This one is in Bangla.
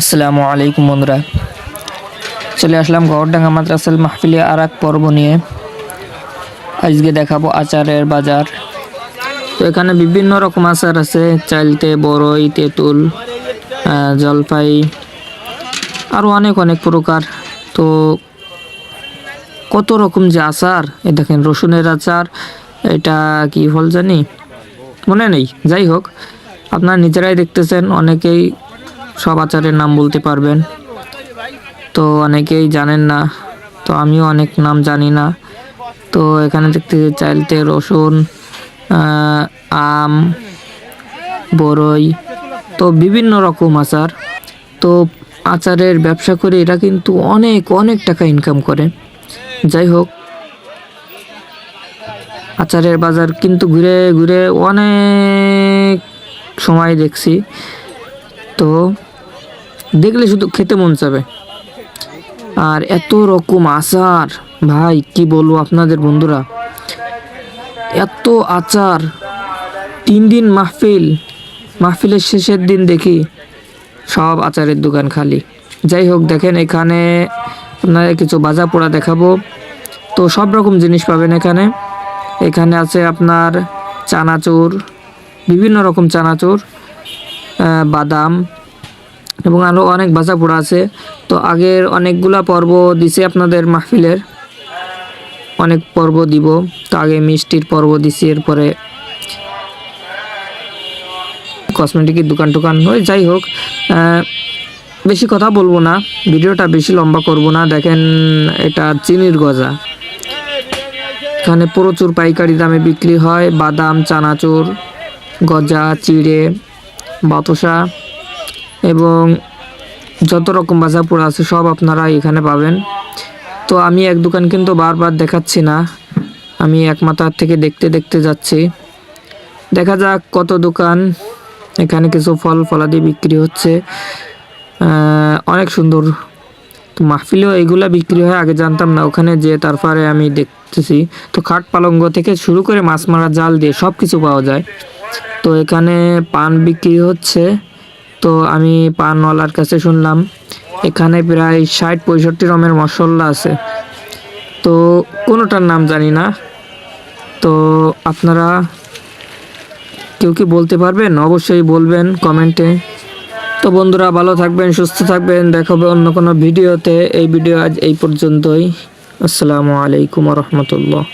আসসালামু আলাইকুম বন্ধুরা। চলে আসলাম গড়ডাঙ্গা মাদ্রাসাল মাহফিলে আর এক পর্ব নিয়ে। আজকে দেখাবো আচারের বাজার। তো এখানে বিভিন্ন রকম আচার আছে, চাইলতে বড়ই তেঁতুল জলপাই আরও অনেক অনেক প্রকার। তো কত রকম যে আচার, এ দেখেন রসুনের আচার, এটা কি ফল জানি? মনে নেই, যাই হোক, আপনারা নিজেরাই দেখতেছেন, অনেকেই সব আচারের নাম বলতে পারবেন। তো অনেকেই জানেন না, তো আমিও অনেক নাম জানি না। তো এখানে দেখতে চাইলতে রসুন আম বড়ই তো বিভিন্ন রকম আচার। তো আচারের ব্যবসা করে এরা কিন্তু অনেক অনেক টাকা ইনকাম করে। যাই হোক, আচারের বাজার কিন্তু ঘুরে ঘুরে অনেক সময় দেখছি। তো দেখলে শুধু খেতে মন চাবে। আর এত রকম আচার, ভাই, কি বলব আপনাদের বন্ধুরা? এত আচার, তিন দিন মাহফিল, মাহফিলের শেষের দিন দেখি সব আচারের দোকান খালি। যাই হোক, দেখেন এখানে আপনারা কিছু বাজা পোড়া দেখাবো। তো সব রকম জিনিস পাবেন এখানে। এখানে আছে আপনার চানাচুর, বিভিন্ন রকম চানাচুর। বাদাম এবং আরও অনেক ভাজা পোড়া আছে। তো আগের অনেকগুলা পর্ব দিছে আপনাদের মাহফিলের। অনেক পর্ব দিব। তো আগে মিষ্টির পর্ব দিছি, এরপরে কসমেটিকের দোকান টোকান ওই যাই হোক বেশি কথা বলব না। ভিডিওটা বেশি লম্বা করব না। দেখেন, এটা চিনির গজা। এখানে প্রচুর পাইকারি দামে বিক্রি হয়। বাদাম, চানাচুর, গজা, চিড়ে বাতাসা এবং যত রকম ভাজা পোড়া আছে সব আপনারা এখানে পাবেন। তো আমি এক দোকান কিন্তু বারবার দেখাচ্ছি না। আমি এক মাথার থেকে দেখতে দেখতে যাচ্ছি। দেখা যাক কত দোকান এখানে কিছু ফল ফলাদি বিক্রি হচ্ছে। অনেক সুন্দর তো মাহফিলেও এগুলা বিক্রি হয়, আগে জানতাম না। ওখানে যে তারপরে আমি দেখতেছি। তো খাট পালঙ্গ থেকে শুরু করে মাছ মারা, জাল দিয়ে সব কিছু পাওয়া যায়। তো এখানে পান বিক্রি হচ্ছে। তো আমি পানওয়ালার কাছে শুনলাম, এখানে প্রায় ষাট পঁয়ষট্টি রকমের মশলা আছে। তো কোনোটার নাম জানি না। তো আপনারা কেউ কি বলতে পারবেন? অবশ্যই বলবেন কমেন্টে। তো বন্ধুরা, ভালো থাকবেন, সুস্থ থাকবেন। দেখাবে অন্য কোনো ভিডিওতে। এই ভিডিও আজ এই পর্যন্তই। আসসালামু আলাইকুম রহমতুল্লাহ।